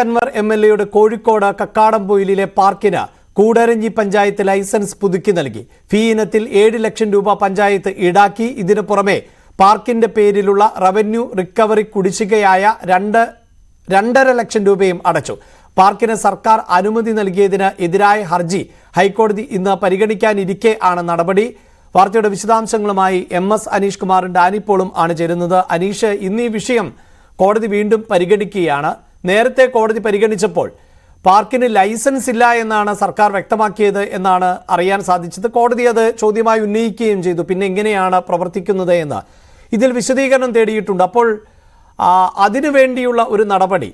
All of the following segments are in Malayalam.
അൻവർ എം എൽ എയുടെ കോഴിക്കോട് കക്കാടംപൊയിലിലെ പാർക്കിന് കൂടരഞ്ഞി പഞ്ചായത്ത് ലൈസൻസ് പുതുക്കി നൽകി. ഫീ ഇനത്തിൽ ഏഴ് ലക്ഷം രൂപ പഞ്ചായത്ത് ഈടാക്കി. ഇതിനു പുറമെ പാർക്കിന്റെ പേരിലുള്ള റവന്യൂ റിക്കവറി കുടിശ്ശികയായ രണ്ട് രണ്ടര ലക്ഷം രൂപയും അടച്ചു. പാർക്കിന് സർക്കാർ അനുമതി നൽകിയതിന് എതിരായ ഹർജി ഹൈക്കോടതി ഇന്ന് പരിഗണിക്കാനിരിക്കെ ആണ് നടപടി. വാർത്തയുടെ വിശദാംശങ്ങളുമായി എം എസ് അനീഷ് കുമാറും ഡാനിപ്പോളും ആണ് ചേരുന്നത്. അനീഷ് ഇന്ന് ഈ വിഷയം കോടതി വീണ്ടും പരിഗണിക്കുകയാണ്. നേരത്തെ കോടതി പരിഗണിച്ചപ്പോൾ പാർക്കിന് ലൈസൻസ് ഇല്ല എന്നാണ് സർക്കാർ വ്യക്തമാക്കിയത് എന്നാണ് അറിയാൻ സാധിച്ചത്. കോടതി അത് ചോദ്യമായി ഉന്നയിക്കുകയും ചെയ്തു. പിന്നെ എങ്ങനെയാണ് പ്രവർത്തിക്കുന്നത് എന്ന് ഇതിൽ വിശദീകരണം തേടിയിട്ടുണ്ട്. അപ്പോൾ അതിനു വേണ്ടിയുള്ള ഒരു നടപടി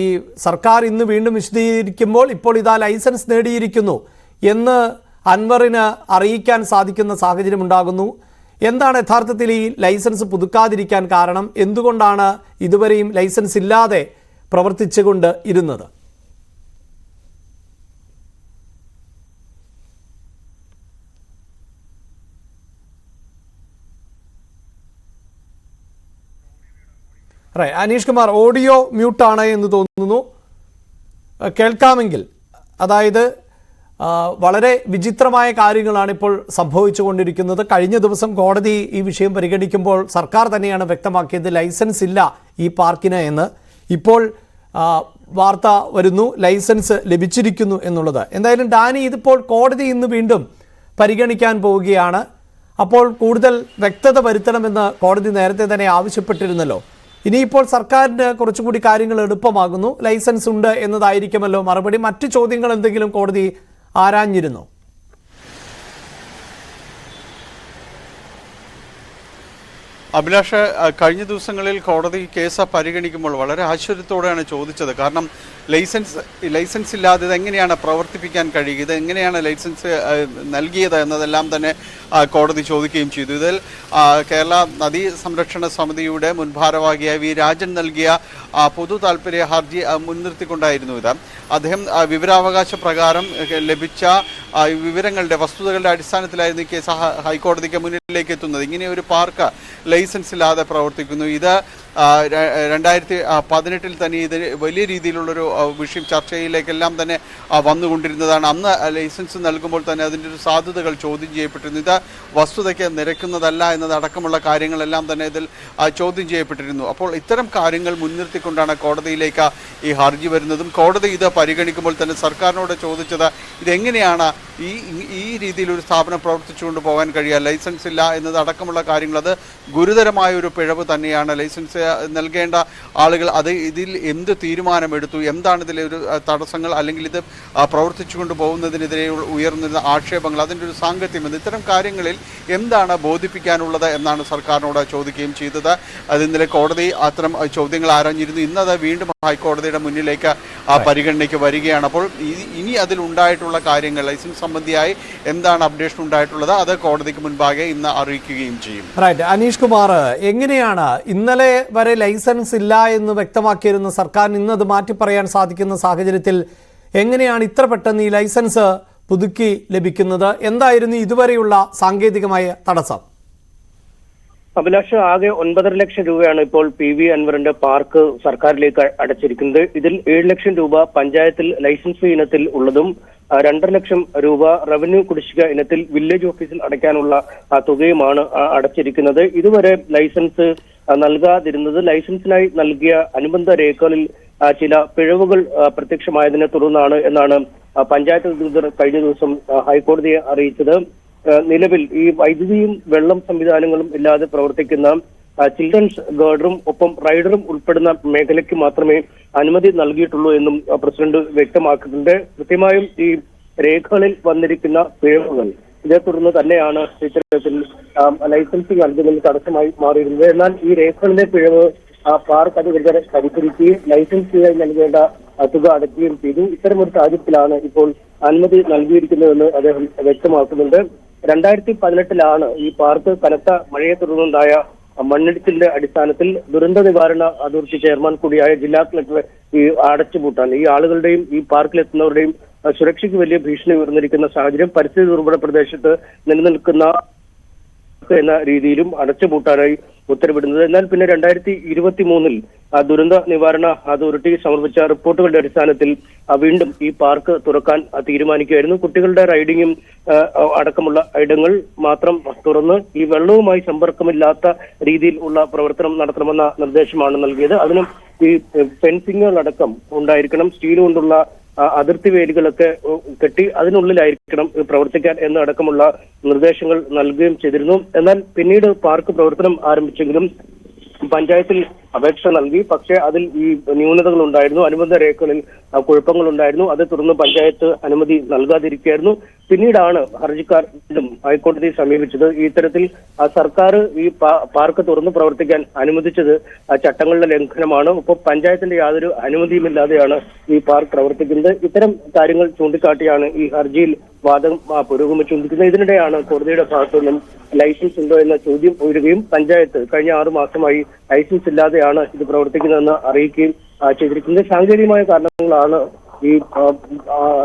ഈ സർക്കാർ ഇന്ന് വീണ്ടും വിശദീകരിക്കുമ്പോൾ ഇപ്പോൾ ഇതാ ലൈസൻസ് നേടിയിരിക്കുന്നു എന്ന് അൻവറിന് അറിയിക്കാൻ സാധിക്കുന്ന സാഹചര്യം ഉണ്ടാകുന്നു. എന്താണ് യഥാർത്ഥത്തിൽ ഈ ലൈസൻസ് പുതുക്കാതിരിക്കാൻ കാരണം? എന്തുകൊണ്ടാണ് ഇതുവരെയും ലൈസൻസ് ഇല്ലാതെ പ്രവർത്തിച്ചുകൊണ്ട് ഇരുന്നത്. അനീഷ് കുമാർ ഓഡിയോ മ്യൂട്ടാണ് എന്ന് തോന്നുന്നു. കേൾക്കാമെങ്കിൽ അതായത് വളരെ വിചിത്രമായ കാര്യങ്ങളാണ് ഇപ്പോൾ സംഭവിച്ചുകൊണ്ടിരിക്കുന്നത്. കഴിഞ്ഞ ദിവസം കോടതി ഈ വിഷയം പരിഗണിക്കുമ്പോൾ സർക്കാർ തന്നെയാണ് വ്യക്തമാക്കിയത് ലൈസൻസ് ഇല്ല ഈ പാർക്കിന് എന്ന്. ഇപ്പോൾ വാർത്ത വരുന്നു ലൈസൻസ് ലഭിച്ചിരിക്കുന്നു എന്നുള്ളത്. എന്തായാലും ഡാനി ഇതിപ്പോൾ കോടതി ഇന്ന് വീണ്ടും പരിഗണിക്കാൻ പോവുകയാണ്. അപ്പോൾ കൂടുതൽ വ്യക്തത വരുത്തണമെന്ന് കോടതി നേരത്തെ തന്നെ ആവശ്യപ്പെട്ടിരുന്നല്ലോ. ഇനിയിപ്പോൾ സർക്കാരിന് കുറച്ചുകൂടി കാര്യങ്ങൾ എളുപ്പമാകുന്നു. ലൈസൻസ് ഉണ്ട് എന്നതായിരിക്കുമല്ലോ മറുപടി. മറ്റു ചോദ്യങ്ങൾ എന്തെങ്കിലും കോടതി ആരാഞ്ഞിരുന്നോ? അഭിലാഷ് കഴിഞ്ഞ ദിവസങ്ങളിൽ കോടതി കേസ് പരിഗണിക്കുമ്പോൾ വളരെ ആശ്ചര്യത്തോടെയാണ് ചോദിച്ചത്. കാരണം ലൈസൻസ് ലൈസൻസ് ഇല്ലാതെ ഇത് എങ്ങനെയാണ് പ്രവർത്തിപ്പിക്കാൻ കഴിയുക? ഇത് എങ്ങനെയാണ് ലൈസൻസ് നൽകിയത് എന്നതെല്ലാം തന്നെ കോടതി ചോദിക്കുകയും ചെയ്തു. ഇതിൽ കേരള നദീ സംരക്ഷണ സമിതിയുടെ മുൻഭാരവാഹിയായ വി. രാജൻ നൽകിയ പൊതു താല്പര്യ ഹർജി മുൻനിർത്തിക്കൊണ്ടായിരുന്നു ഇത്. അദ്ദേഹം വിവരാവകാശ പ്രകാരം ലഭിച്ച വിവരങ്ങളുടെ വസ്തുതകളുടെ അടിസ്ഥാനത്തിലായിരുന്നു ഈ കേസ് ഹൈക്കോടതിക്ക് മുന്നിലേക്ക് എത്തുന്നത്. ഇങ്ങനെ ഒരു പാർക്ക് ഇല്ലാതെ പ്രവർത്തിക്കുന്നു. ഇത് രണ്ടായിരത്തി പതിനെട്ടിൽ തന്നെ ഇത് വലിയ രീതിയിലുള്ളൊരു വിഷയം ചർച്ചയിലേക്കെല്ലാം തന്നെ വന്നുകൊണ്ടിരുന്നതാണ്. അന്ന് ലൈസൻസ് നൽകുമ്പോൾ തന്നെ അതിന്റെ ഒരു സാധ്യതകൾ ചോദ്യം ചെയ്യപ്പെട്ടിരുന്നു. ഇത് വസ്തുതയ്ക്ക് നിരക്കുന്നതല്ല എന്നതടക്കമുള്ള കാര്യങ്ങളെല്ലാം തന്നെ ഇതിൽ ചോദ്യം ചെയ്യപ്പെട്ടിരുന്നു. അപ്പോൾ ഇത്തരം കാര്യങ്ങൾ മുൻനിർത്തിക്കൊണ്ടാണ് കോടതിയിലേക്ക് ഈ ഹർജി വരുന്നതും. കോടതി ഇത് പരിഗണിക്കുമ്പോൾ തന്നെ സർക്കാരിനോട് ചോദിച്ചത് ഇതെങ്ങനെയാണ് ഈ ഈ രീതിയിൽ ഒരു സ്ഥാപനം പ്രവർത്തിച്ചുകൊണ്ട് പോകാൻ കഴിയുക? ലൈസൻസ് ഇല്ല എന്നതടക്കമുള്ള കാര്യങ്ങൾ അത് ഗുരുതരമായ ഒരു പിഴവ് തന്നെയാണ് ലൈസൻസ് നൽകേണ്ട ആളുകൾ. അത് ഇതിൽ എന്ത് തീരുമാനമെടുത്തു? എന്താണ് ഇതിലെ ഒരു തടസ്സങ്ങൾ? അല്ലെങ്കിൽ ഇത് പ്രവർത്തിച്ചു പ്രവർത്തിച്ചുകൊണ്ട് പോകുന്നതിനെതിരെ ഉ- ഉയർന്നിരുന്ന ആക്ഷേപങ്ങൾ? അതിന്റെ ഒരു സാങ്കത്യം എന്ന് ഇത്തരം കാര്യങ്ങളിൽ എന്താണ് ബോധിപ്പിക്കാനുള്ളത് എന്നാണ് സർക്കാരിനോട് ചോദിക്കുകയും ചെയ്തത്. അത് ഇന്നലെ കോടതി അത്തരം ചോദ്യങ്ങൾ ആരാഞ്ഞിരുന്നു. ഇന്നത് വീണ്ടും ഹൈക്കോടതിയുടെ മുന്നിലേക്ക് ആ പരിഗണനയ്ക്ക് വരികയാണ്. അപ്പോൾ ഇനി അതിലുണ്ടായിട്ടുള്ള കാര്യങ്ങൾ ലൈസൻസ് സംബന്ധിയായി എന്താണ് അപ്ഡേഷൻ ഉണ്ടായിട്ടുള്ളത് അത് കോടതിക്ക് മുൻപാകെ ഇന്ന് അറിയിക്കുകയും ചെയ്യും. റൈറ്റ് അനീഷ് കുമാർ എങ്ങനെയാണ് ഇന്നലെ വരെ ലൈസൻസ് ഇല്ല എന്ന് വ്യക്തമാക്കിയിരുന്ന സർക്കാർ ഇന്ന് അത് മാറ്റി പറയാൻ സാധിക്കുന്ന സാഹചര്യത്തിൽ എങ്ങനെയാണ് ഇത്ര പെട്ടെന്ന് ഈ ലൈസൻസ് പുതുക്കി ലഭിക്കുന്നത്? എന്തായിരുന്നു ഇതുവരെയുള്ള സാങ്കേതികമായ തടസ്സം? അഭിലാഷ് ആകെ ഒൻപതര ലക്ഷം രൂപയാണ് ഇപ്പോൾ പി വി അൻവറിന്റെ പാർക്ക് സർക്കാരിലേക്ക് അടച്ചിരിക്കുന്നത്. ഇതിൽ ഏഴ് ലക്ഷം രൂപ പഞ്ചായത്തിൽ ലൈസൻസ് ഫീ ഇനത്തിൽ ഉള്ളതും രണ്ടര ലക്ഷം രൂപ റവന്യൂ കുടിശ്ശിക ഇനത്തിൽ വില്ലേജ് ഓഫീസിൽ അടയ്ക്കാനുള്ള തുകയുമാണ് അടച്ചിരിക്കുന്നത്. ഇതുവരെ ലൈസൻസ് നൽകാതിരുന്നത് ലൈസൻസിനായി നൽകിയ അനുബന്ധ രേഖകളിൽ ചില പിഴവുകൾ പ്രത്യക്ഷമായതിനെ തുടർന്നാണ് എന്നാണ് പഞ്ചായത്ത് അധികൃതർ കഴിഞ്ഞ ദിവസം ഹൈക്കോടതിയെ അറിയിച്ചത്. നിലവിൽ ഈ വൈദ്യുതിയും വെള്ളം സംവിധാനങ്ങളും ഇല്ലാതെ പ്രവർത്തിക്കുന്ന ചിൽഡ്രൻസ് ഗാർഡറും ഒപ്പം റൈഡറും ഉൾപ്പെടുന്ന മേഖലയ്ക്ക് മാത്രമേ അനുമതി നൽകിയിട്ടുള്ളൂ എന്നും പ്രസിഡന്റ് വ്യക്തമാക്കുന്നുണ്ട്. കൃത്യമായും ഈ രേഖകളിൽ വന്നിരിക്കുന്ന പിഴവുകൾ ഇതേ തുടർന്ന് തന്നെയാണ് ഇത്തരത്തിൽ ലൈസൻസിംഗ് ലൈസൻസ് നൽകുന്നതിന് തടസ്സമായി മാറിയിരുന്നത്. എന്നാൽ ഈ രേഖകളിലെ പിഴവ് പാർക്ക് അധികൃതർ പരിഹരിക്കുകയും ലൈസൻസ് ഫീയായി നൽകേണ്ട തുക അടയ്ക്കുകയും ചെയ്തു. ഇത്തരമൊരു സാഹചര്യത്തിലാണ് ഇപ്പോൾ അനുമതി നൽകിയിരിക്കുന്നതെന്ന് അദ്ദേഹം വ്യക്തമാക്കുന്നുണ്ട്. രണ്ടായിരത്തി പതിനെട്ടിലാണ് ഈ പാർക്ക് കനത്ത മഴയെ തുടർന്നുണ്ടായ മണ്ണിടിച്ചിലിന്റെ അടിസ്ഥാനത്തിൽ ദുരന്ത നിവാരണ അതോറിറ്റി ചെയർമാൻ കൂടിയായ ജില്ലാ കളക്ടറെ ഈ അടച്ചുപൂട്ടാൻ ഈ ആളുകളുടെയും ഈ പാർക്കിലെത്തുന്നവരുടെയും സുരക്ഷയ്ക്ക് വലിയ ഭീഷണി ഉയർന്നിരിക്കുന്ന സാഹചര്യം പരിസ്ഥിതി ദുർബല പ്രദേശത്ത് നിലനിൽക്കുന്ന എന്ന രീതിയിലും അടച്ചുപൂട്ടാനായി ഉത്തരവിടുന്നത്. എന്നാൽ പിന്നെ രണ്ടായിരത്തി ഇരുപത്തി മൂന്നിൽ ദുരന്ത നിവാരണ അതോറിറ്റി സമർപ്പിച്ച റിപ്പോർട്ടുകളുടെ അടിസ്ഥാനത്തിൽ വീണ്ടും ഈ പാർക്ക് തുറക്കാൻ തീരുമാനിക്കുകയായിരുന്നു. കുട്ടികളുടെ റൈഡിങ്ങും അടക്കമുള്ള ഇടങ്ങൾ മാത്രം തുറന്ന് ഈ വെള്ളവുമായി സമ്പർക്കമില്ലാത്ത രീതിയിൽ ഉള്ള പ്രവർത്തനം നടത്തണമെന്ന നിർദ്ദേശമാണ് നൽകിയത്. അതിനും ഈ ഫെൻസിങ്ങുകളടക്കം ഉണ്ടായിരിക്കണം. സ്റ്റീൽ കൊണ്ടുള്ള അതിർത്തി വേലികളൊക്കെ കെട്ടി അതിനുള്ളിലായിരിക്കണം പ്രവർത്തിക്കാൻ എന്നടക്കമുള്ള നിർദ്ദേശങ്ങൾ നൽകുകയും ചെയ്തിരുന്നു. എന്നാൽ പിന്നീട് പാർക്ക് പ്രവർത്തനം ആരംഭിച്ചെങ്കിലും പഞ്ചായത്തിൽ അപേക്ഷ നൽകി. പക്ഷേ അതിൽ ഈ ന്യൂനതകൾ ഉണ്ടായിരുന്നു. അനുബന്ധ രേഖകളിൽ കുഴപ്പങ്ങൾ ഉണ്ടായിരുന്നു അത് തുടർന്ന് പഞ്ചായത്ത് അനുമതി നൽകാതിരിക്കുകയായിരുന്നു. പിന്നീടാണ് ഹർജിക്കാർ വീണ്ടും ഹൈക്കോടതിയെ സമീപിച്ചത്. ഇത്തരത്തിൽ സർക്കാർ ഈ പാർക്ക് തുറന്ന് പ്രവർത്തിക്കാൻ അനുവദിച്ചത് ചട്ടങ്ങളുടെ ലംഘനമാണ്. ഒപ്പം പഞ്ചായത്തിന്റെ യാതൊരു അനുമതിയുമില്ലാതെയാണ് ഈ പാർക്ക് പ്രവർത്തിക്കുന്നത്. ഇത്തരം കാര്യങ്ങൾ ചൂണ്ടിക്കാട്ടിയാണ് ഈ ഹർജിയിൽ വാദം ആ, പുരോഗമിച്ചുകൊണ്ടിരിക്കുന്നത് ഇതിനിടെയാണ് കോടതിയുടെ ഭാഗത്തു നിന്നും ലൈസൻസ് ഉണ്ടോ എന്ന ചോദ്യം ഉയരുകയും പഞ്ചായത്ത് കഴിഞ്ഞ ആറു മാസമായി ലൈസൻസ് ഇല്ലാതെയാണ് ഇത് പ്രവർത്തിക്കുന്നതെന്ന് അറിയിക്കുകയും ചെയ്തിരിക്കുന്നത്. സാങ്കേതികമായ കാരണങ്ങളാണ് ഈ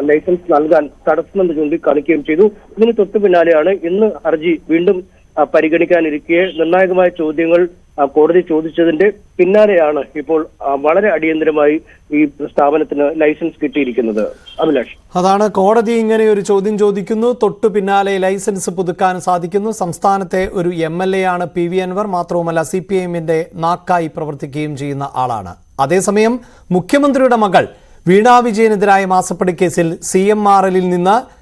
ലൈസൻസ് നൽകാൻ തടസ്സമെന്ന് ചൂണ്ടിക്കാണിക്കുകയും ചെയ്തു. ഇതിന് തൊട്ടു പിന്നാലെയാണ് ഇന്ന് ഹർജി വീണ്ടും പരിഗണിക്കാനിരിക്കെ. നിർണായകമായ ചോദ്യങ്ങൾ കോടതി ചോദിച്ചതിന്റെ പിന്നാലെയാണ് ഇപ്പോൾ വളരെ അടിയന്തരമായി ഈ സ്ഥാപനത്തിന് ലൈസൻസ് കിട്ടിയിരിക്കുന്നത്. അഭിലാഷ്. അതാണ് കോടതി ഇങ്ങനെ ഒരു ചോദ്യം ചോദിക്കുന്നു. തൊട്ടു പിന്നാലെ ലൈസൻസ് പുതുക്കാൻ സാധിക്കുന്നു. സംസ്ഥാനത്തെ ഒരു എം എൽ എ ആണ് പി വി അൻവർ. മാത്രവുമല്ല സി പി എമ്മിന്റെ നാക്കായി പ്രവർത്തിക്കുകയും ചെയ്യുന്ന ആളാണ്. അതേസമയം മുഖ്യമന്ത്രിയുടെ മകൾ വീണാ വിജയനെതിരായ മാസപ്പടി കേസിൽ സി എം ആർ എല്ലിൽ നിന്ന്